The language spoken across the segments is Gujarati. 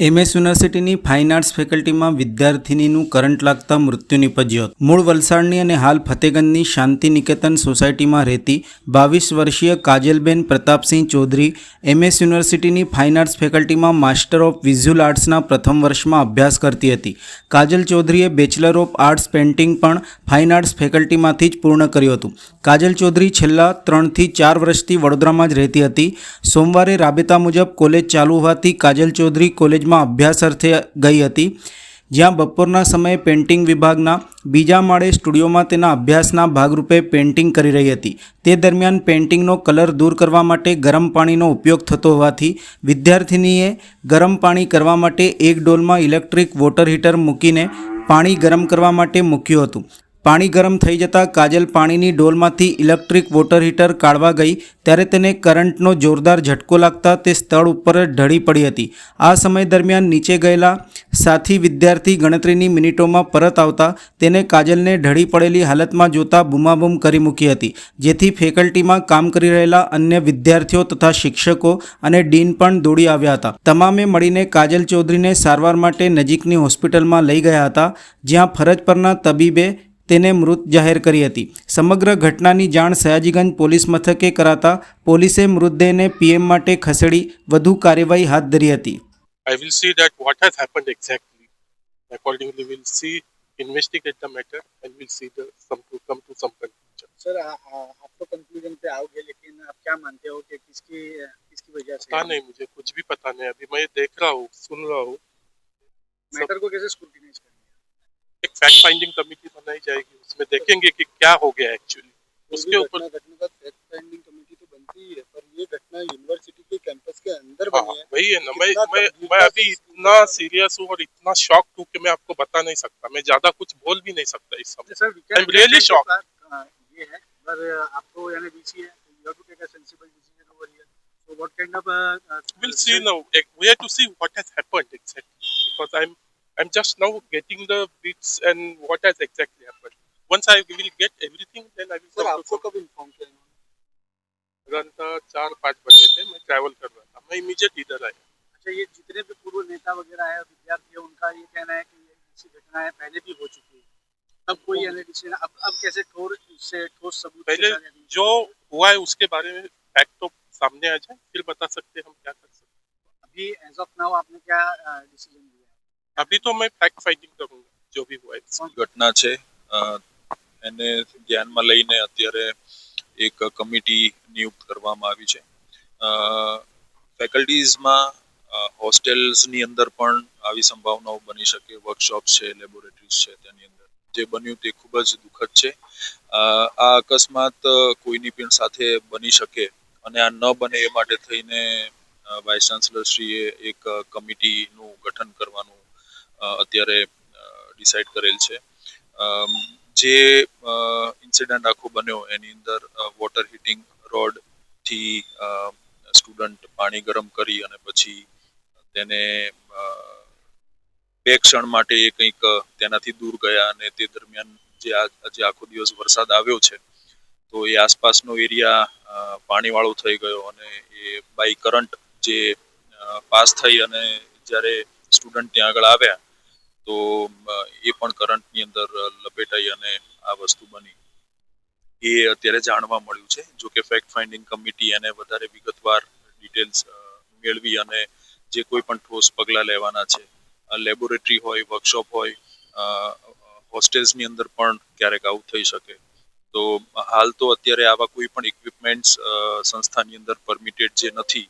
એમએસ યુનિવર્સિટીની ફાઇન આર્ટ્સ ફેકલ્ટીમાં વિદ્યાર્થિનીનું કરંટ લાગતા મૃત્યુ નિપજ્યું હતું. મૂળ વલસાડની અને હાલ ફતેગંજની શાંતિ નિકેતન સોસાયટીમાં રહેતી બાવીસ વર્ષીય કાજલબેન પ્રતાપસિંહ ચૌધરી એમએસ યુનિવર્સિટીની ફાઇન આર્ટ્સ ફેકલ્ટીમાં માસ્ટર ઓફ વિઝ્યુઅલ આર્ટ્સના પ્રથમ વર્ષમાં અભ્યાસ કરતી હતી. કાજલ ચૌધરીએ બેચલર ઓફ આર્ટ્સ પેઇન્ટિંગ પણ ફાઇન આર્ટ્સ ફેકલ્ટીમાંથી જ પૂર્ણ કર્યું હતું. કાજલ ચૌધરી છેલ્લા ત્રણથી ચાર વર્ષથી વડોદરામાં જ રહેતી હતી. સોમવારે રાબેતા મુજબ કોલેજ ચાલુ હોવાથી કાજલ ચૌધરી કોલેજમાં અભ્યાસ અર્થે ગઈ હતી. જ્યાં બપોરના સમયે પેઇન્ટિંગ વિભાગના બીજા માળે સ્ટુડિયોમાં તેના અભ્યાસના ભાગરૂપે પેઇન્ટિંગ કરી રહી હતી. તે દરમિયાન પેઇન્ટિંગનો કલર દૂર કરવા માટે ગરમ પાણીનો ઉપયોગ થતો હોવાથી વિદ્યાર્થિનીએ ગરમ પાણી કરવા માટે એક ડોલમાં ઇલેક્ટ્રિક વોટર હીટર મૂકીને પાણી ગરમ કરવા માટે મૂક્યું હતું. પાણી ગરમ થઈ જતાં કાજલ પાણીની ડોલમાંથી ઇલેક્ટ્રિક વોટર હીટર કાઢવા ગઈ ત્યારે તેને કરંટનો જોરદાર ઝટકો લાગતા તે સ્થળ ઉપર ઢળી પડી હતી. આ સમય દરમિયાન નીચે ગયેલા સાથી વિદ્યાર્થી ગણતરીની મિનિટોમાં પરત આવતા તેને કાજલને ઢળી પડેલી હાલતમાં જોતા બૂમાબૂમ કરી મૂકી હતી. જેથી ફેકલ્ટીમાં કામ કરી રહેલા અન્ય વિદ્યાર્થીઓ તથા શિક્ષકો અને ડીન પણ દોડી આવ્યા હતા. તમામે મળીને કાજલ ચૌધરીને સારવાર માટે નજીકની હોસ્પિટલમાં લઈ ગયા હતા, જ્યાં ફરજ પરના તબીબે તેને મૃત જાહેર કરી હતી સમગ્ર ઘટનાની જાણ સયાજીગંજ પોલીસ મથકે કરાતા પોલીસે મૃતદેહને પીએમ માટે ખસેડી વધુ કાર્યવાહી હાથ ધરી હતી I will see that what has happened exactly. Accordingly, we'll see, investigate the matter, and we'll see the some to come to some conclusion. Sir आ- आ- आप तो कंक्लूजन पे आओगे लेकिन आप क्या मानते हो कि किसकी किसकी वजह से पता नहीं मुझे कुछ भी पता नहीं अभी मैं देख रहा हूँ सुन रहा हूँ मैटर को कैसे स्क्रूटिनाइज करना एक फैक्ट फाइंडिंग कमेटी बनाई जाएगी उसमें देखेंगे कि क्या हो गया एक्चुअली उसके ऊपर घटना घटना का फैक्ट फाइंडिंग कमेटी तो बनती ही है पर ये घटना यूनिवर्सिटी के कैंपस के अंदर हाँ, बनी है वही है ना मैं मैं मैं अभी इतना है। सीरियस हूँ और इतना शॉक हूँ कि मैं आपको बता नहीं सकता मैं ज़्यादा कुछ बोल भी नहीं सकता इस समय I'm really shocked. ये है पर आपको यानी डीसी है you have to take a sensible decision over here so what kind of we'll see now. We have to see what has happened exactly because I'm I'm just now getting the bits and what has exactly happened. Once I will get everything, then I will sir come to आपको कब इन्फॉर्म किया इन्होंने? तुरंत चार पाँच बजे थे मैं ट्रैवल कर रहा था। मैं इमीडिएट इधर आया। अच्छा ये जितने भी पूर्व नेता वगैरह है विद्यार्थी है उनका ये कहना है कि ये ऐसी घटनाएँ पहले भी हो चुकी है। तब कोई यानी अब अब कैसे ठोस इससे ठोस सबूत के पहले साथ यानी- जो हुआ है उसके बारे में फैक्ट तो सामने आ जाए फिर बता सकते हैं हम क्या कर सकते अभी एज ऑफ़ नाउ आपने क्या डिसीज़न लिया है हैं अभी तो मैं फैक्ट फाइंडिंग करूंगा जो भी हुआ है ઘટના છે અ, એને ધ્યાનમાં લઈને અત્યારે એક કમિટી નિયુક્ત કરવામાં આવી છે ફેકલ્ટીઝમાં હોસ્ટેલ્સની અંદર પણ આવી સંભાવનાઓ બની શકે વર્કશોપ છે લેબોરેટરીઝ છે તેની અંદર જે બન્યું તે ખૂબ જ દુઃખદ છે અ, આ અકસ્માત કોઈની પણ સાથે બની શકે અને આ ન બને એ માટે થઈને વાઇસ ચાન્સલરશ્રીએ એક કમિટીનું ગઠન કરવાનું અ, અત્યારે ડિસાઇડ કરેલ છે. જે ઇન્સિડન્ટ આખો બન્યો એની અંદર વોટર હીટિંગ રોડથી સ્ટુડન્ટ પાણી ગરમ કરી અને પછી તેને બે ક્ષણ માટે એ કંઈક તેનાથી દૂર ગયા અને તે દરમિયાન જે આજે આખો દિવસ વરસાદ આવ્યો છે, તો એ આસપાસનો એરિયા પાણીવાળો થઈ ગયો અને એ બાય કરંટ જે પાસ થઈ અને જ્યારે સ્ટુડન્ટ ત્યાં આગળ આવ્યા તો એ પણ કરંટની અંદર લપેટાઈ અને આ વસ્તુ બની. એ અત્યારે જાણવા મળ્યું છે. જો કે ફેક્ટ ફાઇન્ડિંગ કમિટી એને વધારે વિગતવાર ડિટેલ્સ મેળવી અને જે કોઈ પણ ઠોસ પગલાં લેવાના છે. લેબોરેટરી હોય વર્કશોપ હોય હોસ્ટેલ્સની અંદર પણ ક્યારેક આવું થઈ શકે. તો, હાલ તો અત્યારે આવા કોઈ પણ ઇક્વિપમેન્ટ્સ સંસ્થાની અંદર પરમિટેડ જે નથી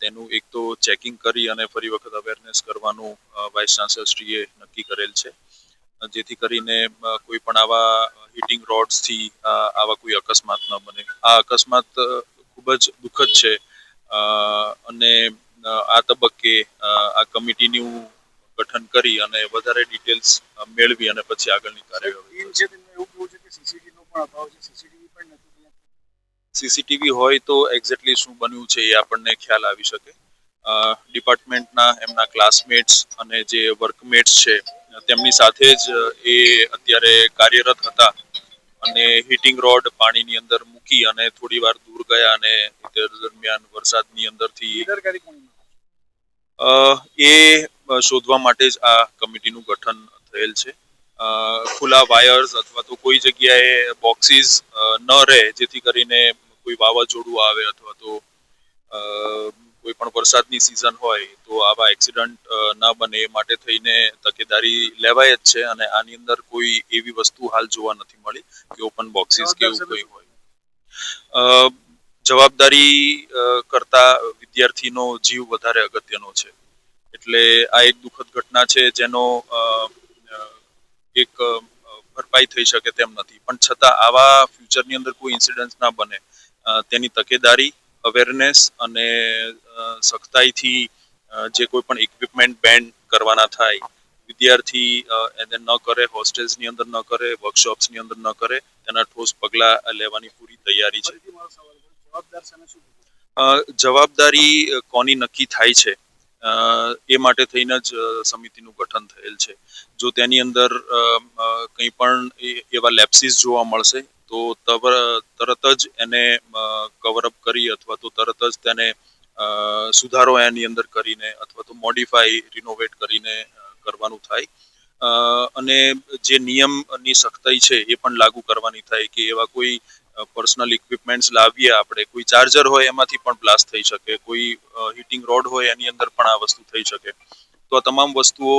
તેનું એક તો ચેકિંગ કરી અને ફરી વખત અવેરનેસ કરવાનું વાઇસ ચાન્સલરશ્રીએ નક્કી કરેલ છે. જેથી કરીને કોઈ પણ આવા હીટિંગ રોડ્સથી આવા કોઈ અકસ્માત ન બને. આ અકસ્માત ખૂબ જ દુઃખદ છે. અને આ તબક્કે આ કમિટીનું ગઠન કરી અને વધારે ડિટેલ્સ મેળવી અને પછી આગળની કાર્યવાહી પણ અભાવ છે. સીસીટીવી હોય તો એક્ઝેક્ટલી શું બન્યું છે એ આપણને ખ્યાલ આવી શકે. ડિપાર્ટમેન્ટના એમના ક્લાસમેટ્સ અને જે વર્કમેટ્સ છે તેમની સાથે જ એ અત્યારે કાર્યરત હતા અને હીટિંગ રોડ પાણીની અંદર મૂકી અને થોડી વાર દૂર ગયા અને દરમિયાન વરસાદની અંદરથી એ શોધવા માટે જ આ કમિટીનું ગઠન થયેલ છે. ખુલ્લા વાયર્સ અથવા તો કોઈ જગ્યાએ બોક્સિસ ન રહે જેથી કરીને કોઈ વાવાઝોડું આવે અથવા તો કોઈ પણ વરસાદની સિઝન હોય, તો આવા એક્સિડન્ટ ન બને એ માટે થઈને તકેદારી લેવાય જ છે અને આની અંદર કોઈ એવી વસ્તુ હાલ જોવા નથી મળી કે ઓપન બોક્સિસ કે એવું કોઈ હોય. જવાબદારી કરતા વિદ્યાર્થીનો જીવ વધારે અગત્યનો છે. એટલે આ એક દુઃખદ ઘટના છે જેનો એક ભરપાઈ થઈ શકે તેમ નથી. પણ છતાં આવા ફ્યુચરની અંદર કોઈ ઇન્સિડન્સ ના બને. તેની તકેદારી અવેરનેસ અને સખ્તાઈથી જે કોઈ પણ ઇક્વિપમેન્ટ બેન્ડ કરવાના થાય, વિદ્યાર્થી એને ન કરે હોસ્ટેલ્સની અંદર ન કરે વર્કશોપ્સની અંદર ન કરે, તેના ઠોસ પગલાં લેવાની પૂરી તૈયારી છે. જવાબદાર કોની નક્કી થાય છે? એ માટે થઈને જ સમિતિનું ગઠન થયેલ છે. જો તેની અંદર કંઈ પણ એવા લેપ્સીસ જોવા મળશે, તો તરત જ એને કવરઅપ કરી અથવા તો તરત જ તેને સુધારો એની અંદર કરીને અથવા તો મોડિફાઈ રિનોવેટ કરીને કરવાનું થાય. અને જે નિયમની સખ્તાઈ છે, એ પણ લાગુ કરવાની થાય કે એવા કોઈ પર્સનલ ઇક્વિપમેન્ટ્સ લાવીએ આપણે. કોઈ ચાર્જર હોય એમાંથી પણ બ્લાસ્ટ થઈ શકે. કોઈ હીટિંગ રોડ હોય એની અંદર પણ આ વસ્તુ થઈ શકે. તો આ તમામ વસ્તુઓ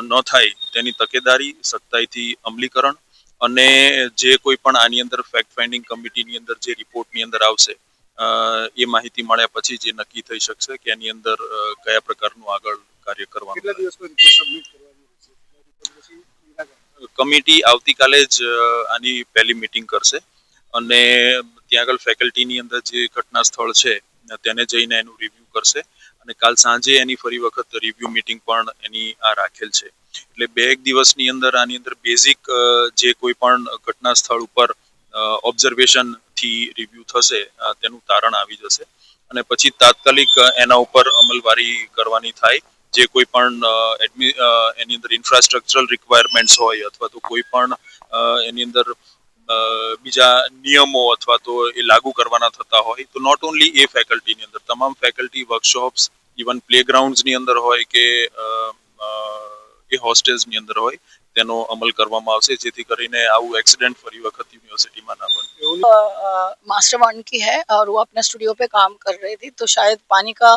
ન થાય તેની તકેદારી સખ્તાઈથી અમલીકરણ અને જે કોઈ પણ આની અંદર ફેક્ટ ફાઇન્ડિંગ કમિટીની અંદર જે રિપોર્ટની અંદર આવશે એ માહિતી મળ્યા પછી જે નક્કી થઈ શકશે કે એની અંદર કયા પ્રકારનું આગળ કાર્ય કરવાનું કમિટી આવતીકાલે જ આની પહેલી મીટિંગ કરશે. અને ત્યાં આગળ ફેકલ્ટીની અંદર જે ઘટના સ્થળ છે, તેને જઈને એનું રિવ્યુ કરશે. અને કાલ સાંજે એની ફરી વખત રિવ્યુ મીટિંગ પણ એની આ રાખેલ છે. એટલે બે એક દિવસની અંદર, આની અંદર બેઝિક જે કોઈ પણ ઘટના સ્થળ ઉપર ઓબ્ઝર્વેશનથી રિવ્યુ થશે તેનું તારણ આવી જશે. અને પછી તાત્કાલિક એના ઉપર અમલવારી કરવાની થાય. જે કોઈ પણ એની અંદર ઇન્ફ્રાસ્ટ્રક્ચરલ રિક્વાયરમેન્ટ્સ હોય અથવા તો કોઈ પણ એની અંદર બીજા નિયમો અથવા તો એ લાગુ કરવાના થતા હોય તો નોટ ઓનલી એ ફેકલ્ટીની અંદર તમામ ફેકલ્ટી વર્કશોપ્સ ઇવન પ્લેગ્રાઉન્ડ્સની અંદર હોય કે અ, અ, એ હોસ્ટેલ્સની અંદર હોય તેનો અમલ કરવામાં આવશે જેથી કરીને આવું એક્સિડન્ટ ફરી વખત યુનિવર્સિટીમાં ના બને એવું मास्टर वन की है और वो अपने स्टूडियो पे काम कर रही थी तो शायद पानी का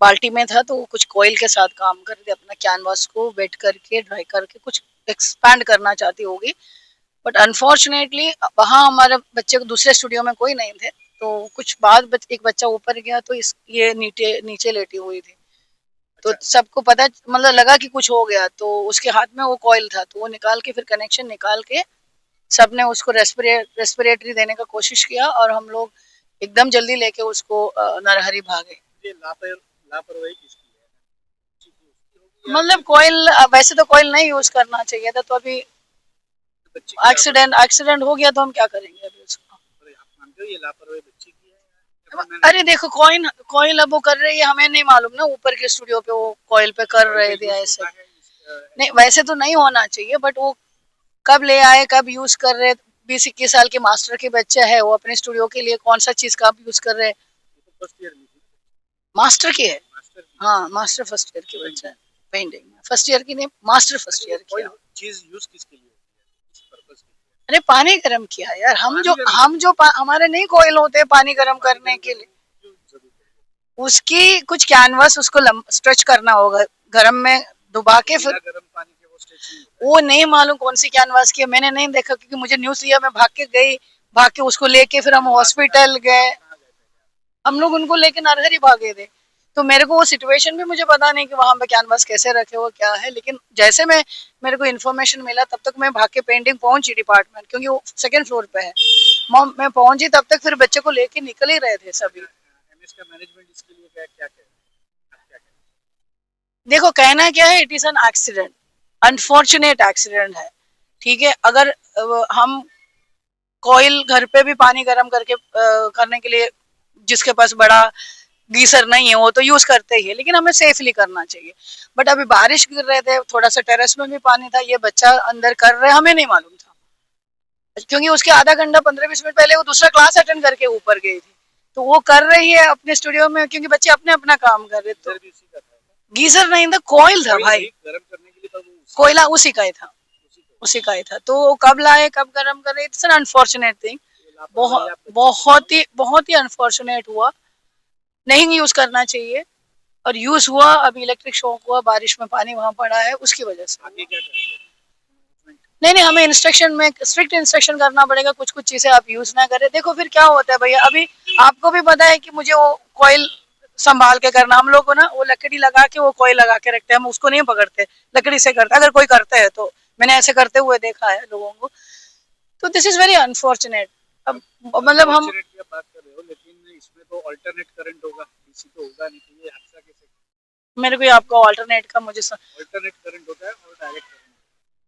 बाल्टी में था तो वो कुछ कोयल के साथ काम कर रही थी अपना कैनवास को वेट करके ड्राई करके कुछ एक्सपैंड करना चाहती होगी बट अनफॉर्चुनेटली वहाँ हमारे बच्चे को दूसरे स्टूडियो में कोई नहीं थे। तो कुछ बाद बच, एक बच्चा ऊपर गया तो इस ये नीचे नीचे लेटी हुई थी। तो सबको पता मतलब लगा कि कुछ हो गया। तो उसके हाथ में वो कॉइल था। तो वो निकाल के फिर कनेक्शन निकाल के सबने उसको रेस्पिरे रेस्पिरेटरी देने का कोशिश किया और हम लोग एकदम जल्दी लेके उसको नरहरी भागे। मतलब कोयल वैसे तो कोयल नहीं यूज़ करना चाहिए था। तो अभी एक्सीडेंट एक्सीडेंट हो गया तो हम क्या करेंगे अभी उसको? आप मानते हो ये लापरवाही बच्ची की है? या फिर मैंने- अरे देखो कॉइन कॉइल अब वो कर रही है हमें नहीं मालूम ना ऊपर के स्टूडियो पे वो कॉइल पे कर रहे थे ऐसे। है नहीं वैसे तो नहीं होना चाहिए बट वो कब ले आए कब यूज़ कर रहे बीस इक्कीस साल के मास्टर के बच्चे है वो अपने स्टूडियो के लिए कौन सा चीज़ का यूज़ कर रहे? हैं तो में थी मास्टर की? है मास्टर हाँ मास्टर फ़र्स्ट ईयर की बच्चा है पेंटिंग फ़र्स्ट ईयर की नहीं मास्टर फ़र्स्ट ईयर की चीज़ यूज़ किसके लिए होती है किस पर्पस के लिए अरे पानी गर्म किया यार। हम जो हम जो हमारे नहीं कोयल होते पानी गर्म करने के लिए। उसकी कुछ कैनवस उसको स्ट्रेच करना होगा। गर्म में डुबा के फिर गर्म पानी वो नहीं मालूम कौन सी कैनवास की है। मैंने नहीं देखा क्योंकि मुझे न्यूज़ लिया मैं भाग के गई। भाग के उसको लेके फिर हम हॉस्पिटल गए। हम लोग उनको लेके नरहरी भागे थे। तो मेरे को वो सिचुएशन भी मुझे पता नहीं कि वहाँ पे कैनवास कैसे रखे हो क्या है। लेकिन जैसे मैं मेरे को इन्फॉर्मेशन मिला तब तक मैं भाग के पेंटिंग पहुँची डिपार्टमेंट क्योंकि वो सेकंड फ्लोर पे है। मैं पहुँची तब तक फिर बच्चे को लेके निकल ही रहे थे सभी। देखो कहना क्या है it is an accident unfortunate accident है। ठीक है अगर हम कॉइल घर पे भी पानी गर्म करके करने के लिए जिसके पास बड़ा गीसर नहीं है वो तो यूज़ करते ही है लेकिन हमें सेफली करना चाहिए। बट अभी बारिश गिर रहे थे थोड़ा सा टेरेस में भी पानी था ये बच्चा अंदर कर रहे हमें नहीं मालूम था। क्योंकि उसके आधा घंटा पंद्रह बीस मिनट पहले वो दूसरा क्लास अटेंड करके ऊपर गई थी। तो वो कर रही है अपने स्टूडियो में क्योंकि बच्चे अपने अपना काम कर रहे तो गीजर नहीं था कोयल था भाई कोयला उसी का ही था। उसी का। ही था। तो वो कब लाए कब गर्म करे इट्स एन अनफॉर्चुनेट थिंग बहुत बहुत ही बहुत ही अनफॉर्चुनेट हुआ। नहीं यूज़ करना चाहिए। और यूज़ हुआ अभी इलेक्ट्रिक शॉक हुआ बारिश में पानी वहाँ पड़ा है उसकी वजह से। आगे क्या नहीं नहीं हमें इंस्ट्रक्शन में स्ट्रिक्ट इंस्ट्रक्शन करना पड़ेगा कुछ कुछ चीज़ें आप यूज़ ना करें। देखो फिर क्या होता है भैया अभी आपको भी पता है कि मुझे वो कॉइल संभाल के करना हम लोग को ना वो लकड़ी लगा के वो कॉइल लगा के रखते हैं हम उसको नहीं पकड़ते लकड़ी से करते अगर कोई करते है तो मैंने ऐसे करते हुए देखा है लोगों को। तो दिस इज़ वेरी अनफॉर्चुनेट अब मतलब हम इसमें तो अल्टरनेट करंट होगा डीसी तो होगा नहीं तो ये हादसा कैसे मेरे को आपको ऑल्टरनेट का मुझे अल्टरनेट करंट होता है और डायरेक्ट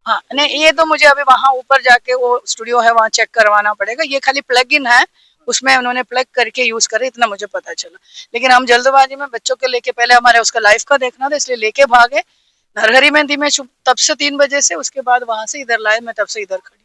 हाँ। नहीं ये तो मुझे अभी वहाँ ऊपर जाके वो स्टूडियो है वहाँ चेक करवाना पड़ेगा। ये खाली प्लग इन है उसमें उन्होंने प्लग करके यूज़ करे इतना मुझे पता चला। लेकिन हम जल्दबाजी में बच्चों के लेके पहले हमारे उसका लाइफ का देखना था इसलिए लेके भागे। नरहरी में थी मैं तब से तीन बजे से उसके बाद वहाँ से इधर लाए मैं तब से इधर खड़ी